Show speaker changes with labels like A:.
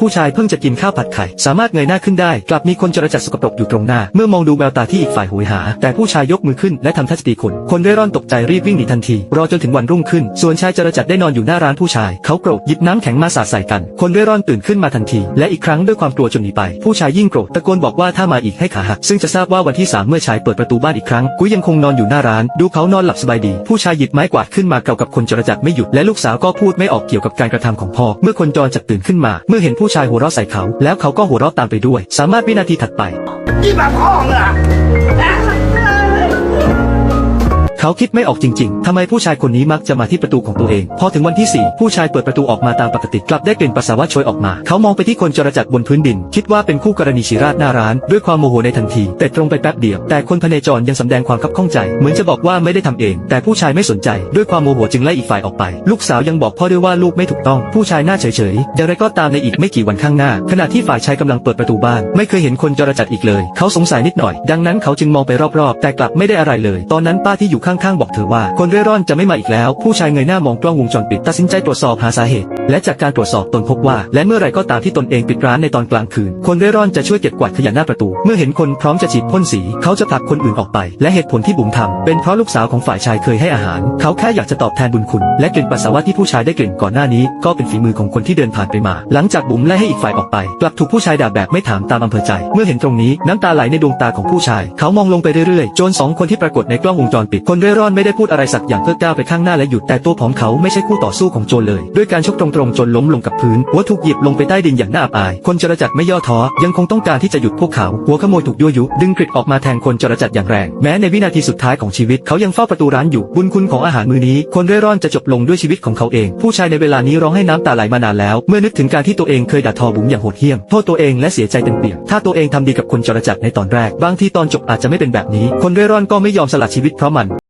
A: ผู้ชายเพิ่งจะกินข้าวผัดไข่ สามารถเงยหน้าขึ้นได้ กลับมีคนจรจัดสกปรกอยู่ตรงหน้า เมื่อมองดูแววตาที่อีกฝ่ายโหยหา แต่ผู้ชายยกมือขึ้นและทำท่าจะตีคน คนเร่ร่อนตกใจรีบวิ่งหนีทันที รอจนถึงวันรุ่งขึ้น ส่วนชายจรจัดได้นอนอยู่หน้าร้านผู้ชาย เขาโกรธหยิบน้ำแข็งมาสาดใส่กัน คนเร่ร่อนตื่นขึ้นมาทันที และอีกครั้งด้วยความกลัวจนหนีไป ผู้ชายยิ่งโกรธตะโกนบอกว่าถ้ามาอีกให้ขาหัก ซึ่งจะทราบว่าวันที่สามเมื่อชายเปิดประตูบ้านอีกครั้งกุ้ยยังคงนอนอยู่หน้าร้าน ดูเขานอนหลับสบายดี ผู้ชายหยิบไม้กวาดขึ้นมาเก่ากับคนจรจัดไม่หยุดและลูกสาวก็พูดไม่ออกเกี่ยวกับการกระทำของพ่อเมื่อคนจรจัดตื่นขึ้นมา เมื่อเห็นผู้ชายหัวเราะใส่เขา แล้วเขาก็หัวเราะตามไปด้วย สามารถวินาทีถัดไป
B: ยี่บาพ่อเหรอ
A: เขาคิดไม่ออกจริงๆ ทำไมผู้ชายคนนี้มักจะมาที่ประตูของตัวเอง พอถึงวันที่ 4 ผู้ชายเปิดประตูออกมาตามปกติกลับได้กลิ่นปัสสาวะโชยออกมา เขามองไปที่คนจรจัดบนพื้นดิน คิดว่าเป็นคู่กรณีชีราดหน้าร้าน ด้วยความโมโหในทันที แต่ตรงไปแป๊บเดียว แต่คนพเนจรยังสำแดงความคับข้องใจ เหมือนจะบอกว่าไม่ได้ทำเอง แต่ผู้ชายไม่สนใจ ด้วยความโมโหจึงไล่อีกฝ่ายออกไป ลูกสาวยังบอกพ่อด้วยว่าลูกไม่ถูกต้อง ผู้ชายหน้าเฉยๆอย่างไรก็ตามในอีกไม่กี่วันข้างหน้า ขณะที่ฝ่ายชายกำลังเปิดประตูบ้าน ไม่เคยเห็นคนจรจัดอีกเลย เขาสงสัยนิดหน่อย ดังนั้นเขาจึงมองไปรอบๆ แต่กลับไม่ได้อะไรเลย ตอนนั้นป้าที่อยู่ข้างๆบอกเธอว่า คนเร่ร่อนจะไม่มาอีกแล้ว ผู้ชายเงยหน้ามองกล้องวงจรปิดตัดสินใจตรวจสอบหาสาเหตุ และจากการตรวจสอบตนพบว่า และเมื่อไรก็ตามที่ตนเองปิดร้านในตอนกลางคืน คนเร่ร่อนจะช่วยเก็บกวาดขยะหน้าประตู เมื่อเห็นคนพร้อมจะฉีดพ่นสี เขาจะผลักคนอื่นออกไป และเหตุผลที่บุ๋มทำเป็นเพราะลูกสาวของฝ่ายชายเคยให้อาหาร เขาแค่อยากจะตอบแทนบุญคุณ และกลิ่นปัสสาวะที่ผู้ชายได้กลิ่นก่อนหน้านี้ ก็เป็นฝีมือของคนที่เดินผ่านไปมา หลังจากบุ๋มไล่ให้อีกฝ่ายออกไป กลับถูกผู้ชายด่าแบบไม่ถามตามอำเภอใจ เมื่อเห็นตรงนี้น้ำตาไหลในดวงตาของผู้ชาย เขามองลงไปเรื่อยๆโจรสองคนที่ปรากฏในกล้องวงจรปิดคนเร่ร่อนไม่ได้พูดอะไรสักอย่างเพื่อก้าวไปข้างหน้าและหยุดแต่ตัวของเขาไม่ใช่คู่ต่อสู้ของโจรเลย ด้วยการชกตรงๆจนล้มลงกับพื้น หัวถูกหยิบลงไปใต้ดินอย่างน่าอับอาย คนจรจัดไม่ย่อท้อยังคงต้องการที่จะหยุดพวกเขา หัวขโมยถูกยั่วยุ ดึงกริดออกมาแทงคนจรจัดอย่างแรง แม้ในวินาทีสุดท้ายของชีวิตเขายังเฝ้าประตูร้านอยู่ บุญคุณของอาหารมื้อนี้ คนเร่ร่อนจะจบลงด้วยชีวิตของเขาเอง ผู้ชายในเวลานี้ร้องให้น้ำตาไหลมานานแล้ว เมื่อนึกถึงการที่ตัวเองเคยด่าทอบุ๋มอย่างโหดเหี้ยม โทษตัวเองและเสียใจเต็มเปี่ยม ถ้าตัวเองทำดีกับคนจรจัดในตอนแรก บางทีตอนจบอาจจะไม่เป็นแบบนี้ คนเร่ร่อนก็ไม่ยอมสละชีวิตเพราะมัน